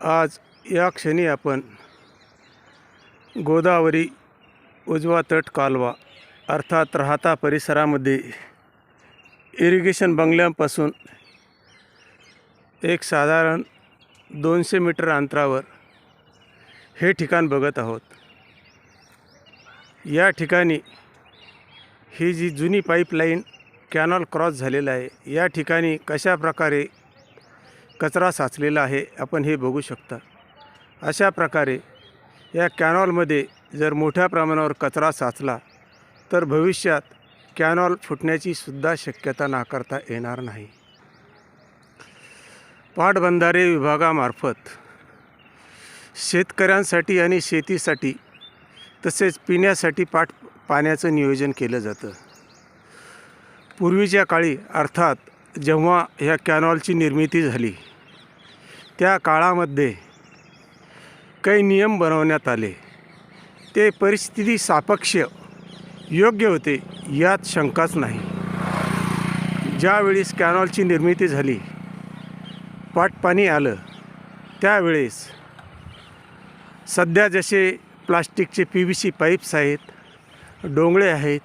आज या क्षणी आपण गोदावरी उजवा तट कालवा अर्थात राहता परिसरामध्ये इरिगेशन बंगल्यांपासून एक साधारण दोनशे मीटर अंतरावर हे ठिकाण बघत आहोत. या ठिकाणी ही जी जुनी पाईपलाईन कॅनॉल क्रॉस झालेला आहे या ठिकाणी कशा प्रकारे कचरा साचलेला आहे आपण हे बघू शकता. अशा प्रकारे या कॅनॉलमध्ये जर मोठ्या प्रमाणावर कचरा साचला तर भविष्यात कॅनॉल फुटण्याची सुद्धा शक्यता नाकारता येणार नाही. पाटबंधारे विभागामार्फत शेतकऱ्यांसाठी आणि शेतीसाठी तसेच पिण्यासाठी पाट पाण्याचं नियोजन केलं जातं. पूर्वीच्या काळी अर्थात जेव्हा ह्या कॅनॉलची निर्मिती झाली त्या काळामध्ये काही नियम बनवण्यात आले. ते परिस्थिती सापेक्ष योग्य होते यात शंकाच नाही. ज्यावेळेस कॅनॉलची निर्मिती झाली पाटपाणी आलं त्यावेळेस सध्या जसे प्लास्टिकचे पी व्ही सी पाईप्स आहेत डोंगळे आहेत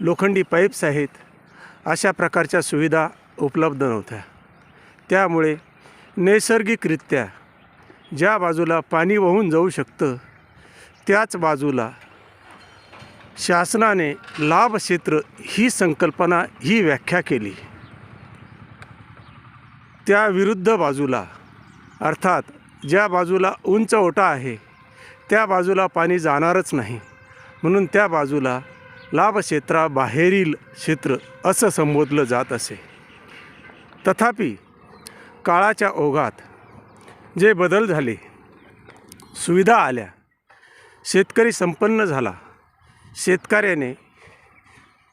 लोखंडी पाईप्स आहेत अशा प्रकारच्या सुविधा उपलब्ध नव्हत्या. त्यामुळे नैसर्गिकरित्या ज्या बाजूला पाणी वाहून जाऊ शकतं त्याच बाजूला शासनाने लाभ क्षेत्र ही संकल्पना ही व्याख्या केली. त्या विरुद्ध बाजूला अर्थात ज्या बाजूला उंच ओटा आहे त्या बाजूला पाणी जाणारच नाही. म्हणून त्या बाजूला लाभक्षेत्राबाहेरील क्षेत्र असं संबोधलं जात असे. तथापि काळाच्या ओघात जे बदल झाले सुविधा आल्या शेतकरी संपन्न झाला शेतकऱ्याने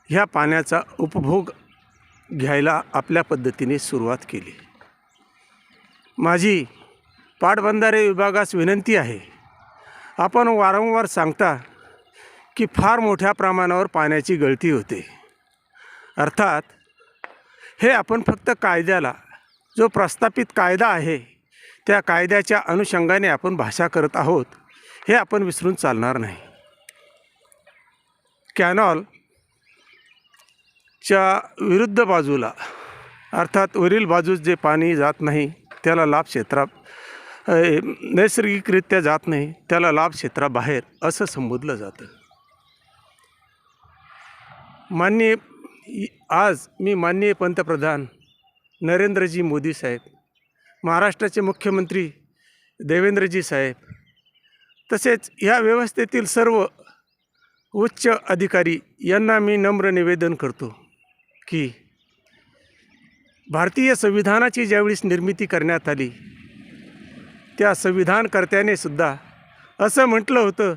ह्या पाण्याचा उपभोग घ्यायला आपल्या पद्धतीने सुरुवात केली. माझी पाटबंधारे विभागास विनंती आहे आपण वारंवार सांगता की फार मोठ्या प्रमाणावर पाण्याची गळती होते. अर्थात हे आपण फक्त कायद्याला जो प्रस्थापित कायदा आहे त्या कायद्याच्या अनुषंगाने आपण भाषा करत आहोत हे आपण विसरून चालणार नाही. कॅनॉलच्या विरुद्ध बाजूला अर्थात वरील बाजूस जे पाणी जात नाही त्याला लाभ क्षेत्रा नैसर्गिकरित्या जात नाही त्याला लाभ क्षेत्राबाहेर असं संबोधलं जातं. माननीय आज मी माननीय पंतप्रधान नरेंद्रजी मोदी साहेब महाराष्ट्राचे मुख्यमंत्री देवेंद्रजी साहेब तसेच ह्या व्यवस्थेतील सर्व उच्च अधिकारी यांना मी नम्र निवेदन करतो की भारतीय संविधानाची ज्यावेळेस निर्मिती करण्यात आली त्या संविधानकर्त्याने सुद्धा असं म्हटलं होतं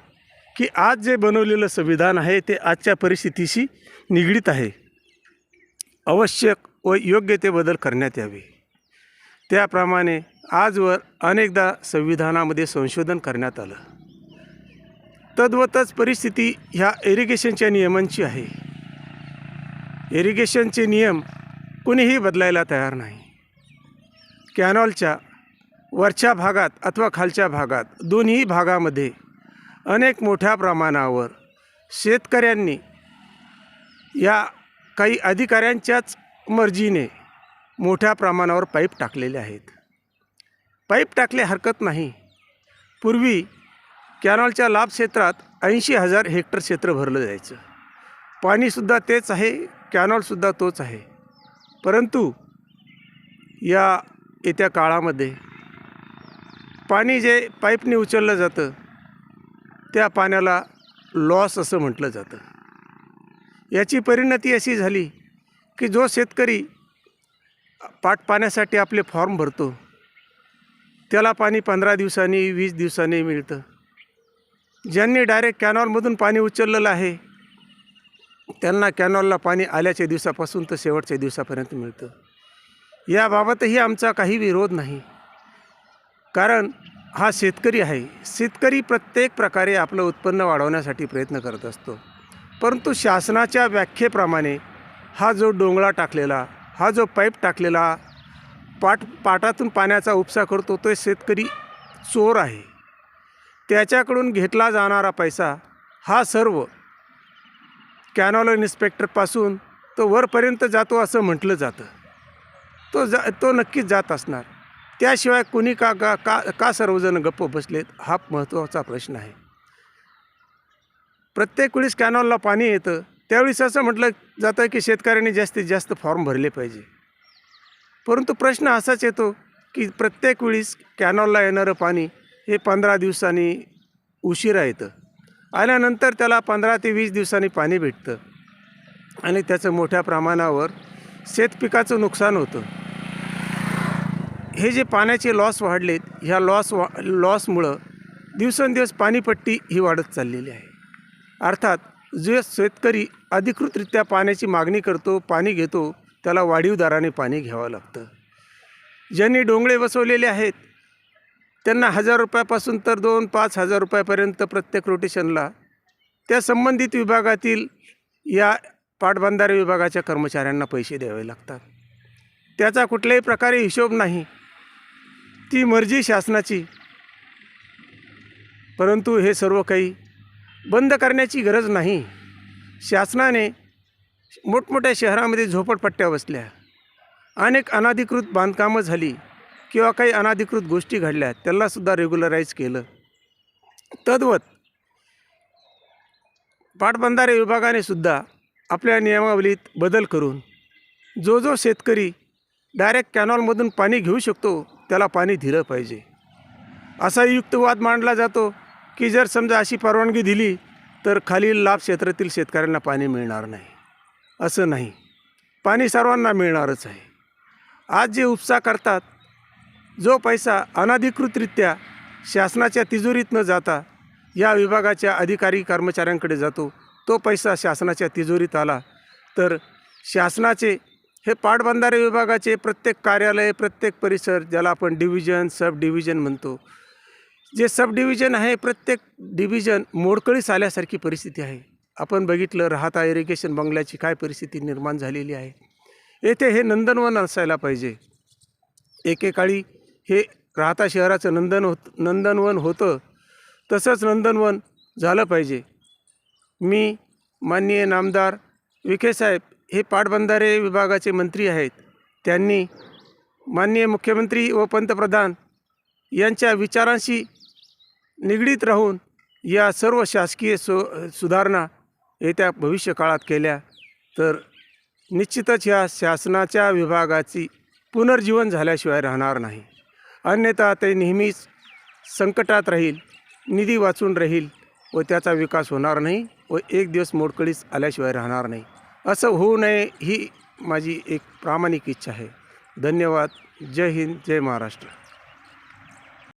की आज जे बनवलेलं संविधान आहे ते आजच्या परिस्थितीशी निगडीत आहे. आवश्यक व योग्य ते बदल करण्यात यावे. त्याप्रमाणे आजवर अनेकदा संविधानामध्ये संशोधन करण्यात आलं. तद्वतच परिस्थिती ह्या इरिगेशनच्या नियमांची आहे. इरिगेशनचे नियम कुणीही बदलायला तयार नाही. कॅनॉलच्या वरच्या भागात अथवा खालच्या भागात दोन्ही भागामध्ये अनेक मोठ्या प्रमाणावर शेतकऱ्यांनी या काही अधिकाऱ्यांच्याच मर्जीने मोठ्या प्रमाणावर पाईप टाकलेले आहेत. पाईप टाकले हरकत नाही. पूर्वी कॅनॉलच्या लाभ क्षेत्रात ऐंशी हजार हेक्टर क्षेत्र भरलं जायचं. पाणीसुद्धा तेच आहे कॅनॉलसुद्धा तोच आहे. परंतु या येत्या काळामध्ये पाणी जे पाईपने उचललं जातं त्या पाण्याला लॉस असं म्हटलं जातं. याची परिणती अशी झाली की जो शेतकरी पाट पाण्यासाठी आपले फॉर्म भरतो त्याला पाणी पंधरा दिवसांनी वीस दिवसांनी मिळतं. ज्यांनी डायरेक्ट कॅनॉलमधून पाणी उचललेलं आहे त्यांना कॅनॉलला पाणी आल्याच्या दिवसापासून तर शेवटच्या दिवसापर्यंत मिळतं. याबाबतही आमचा काही विरोध नाही. कारण हा शेतकरी आहे. शेतकरी प्रत्येक प्रकारे आपलं उत्पन्न वाढवण्यासाठी प्रयत्न करत असतो. परंतु शासनाच्या व्याख्येप्रमाणे हा जो डोंगळा टाकलेला हा जो पाईप टाकलेला पाट पाटातून पाण्याचा उपसा करतो तो शेतकरी चोर आहे. त्याच्याकडून घेतला जाणारा पैसा हा सर्व कॅनॉल इन्स्पेक्टरपासून तो वरपर्यंत जातो असं म्हटलं जातं. तो जा तो नक्कीच जात असणार. त्याशिवाय कोणी का का का का सर्वजण गप्प बसलेत हा महत्त्वाचा प्रश्न आहे. प्रत्येक वेळीस कॅनॉलला पाणी येतं त्यावेळेस असं म्हटलं जातं की शेतकऱ्यांनी जास्तीत जास्त फॉर्म भरले पाहिजे. परंतु प्रश्न असाच येतो की प्रत्येक वेळीस कॅनॉलला येणारं पाणी हे पंधरा दिवसांनी उशिरा येतं. आल्यानंतर त्याला पंधरा ते वीस दिवसांनी पाणी भेटतं. आणि त्याचं मोठ्या प्रमाणावर शेतपिकाचं नुकसान होतं. हे जे पाण्याचे लॉस वाढलेत ह्या लॉस वा लॉसमुळं दिवसेंदिवस पाणीपट्टी ही वाढत चाललेली आहे. अर्थात जे शेतकरी अधिकृतरित्या पाण्याची मागणी करतो पाणी घेतो त्याला वाढीव दराने पाणी घ्यावं लागतं. ज्यांनी डोंगळे बसवलेले आहेत त्यांना हजार रुपयापासून तर दोन पाच हजार रुपयापर्यंत प्रत्येक रोटेशनला. त्या संबंधित विभागातील या पाटबंधारे विभागाच्या कर्मचाऱ्यांना पैसे द्यावे लागतात. त्याचा कुठल्याही प्रकारे हिशोब नाही. ती मर्जी शासनाची. परंतु हे सर्व काही बंद करण्याची गरज नाही. शासनाने मोठमोठ्या शहरामध्ये झोपडपट्ट्या बसल्या. अनेक अनाधिकृत बांधकामं झाली किंवा काही अनाधिकृत गोष्टी घडल्या त्यालासुद्धा रेग्युलराईज केलं. तद्वत पाटबंधारे विभागाने सुद्धा आपल्या नियमावलीत बदल करून जो जो शेतकरी डायरेक्ट कॅनॉलमधून पाणी घेऊ शकतो त्याला पाणी दिलं पाहिजे. असा युक्तवाद मांडला जातो. की जर समजा अशी परवानगी दिली तर खालील लाभ क्षेत्रातील शेतकऱ्यांना पाणी मिळणार नाही. असं नाही. पाणी सर्वांना मिळणारच आहे. आज जे उपसा करतात जो पैसा अनधिकृतरित्या शासनाच्या तिजोरीत न जाता या विभागाच्या अधिकारी कर्मचाऱ्यांकडे जातो तो पैसा शासनाच्या तिजोरीत आला तर शासनाचे हे पाटबंधारे विभागाचे प्रत्येक कार्यालय प्रत्येक परिसर ज्याला आपण डिव्हिजन सब डिव्हिजन म्हणतो जे सब डिव्हिजन आहे प्रत्येक डिव्हिजन मोडकळीस आल्यासारखी परिस्थिती आहे. आपण बघितलं राहता इरिगेशन बंगल्याची काय परिस्थिती निर्माण झालेली आहे. येथे हे नंदनवन असायला पाहिजे. एकेकाळी हे राहता शहराचं नंदन होत नंदनवन होतं. तसंच नंदनवन झालं पाहिजे. मी माननीय नामदार विखेसाहेब हे पाटबंधारे विभागाचे मंत्री आहेत. त्यांनी माननीय मुख्यमंत्री व पंतप्रधान यांच्या विचारांशी निगडीत राहून या सर्व शासकीय सु सुधारणा येत्या भविष्यकाळात केल्या तर निश्चितच ह्या शासनाच्या विभागाची पुनर्जीवन झाल्याशिवाय राहणार नाही. अन्यथा ते नेहमीच संकटात राहील निधी वाचून राहील व त्याचा विकास होणार नाही व एक दिवस मोडकळीस आल्याशिवाय राहणार नाही. असं होऊ नये ही माझी एक प्रामाणिक इच्छा आहे. धन्यवाद. जय हिंद. जय महाराष्ट्र.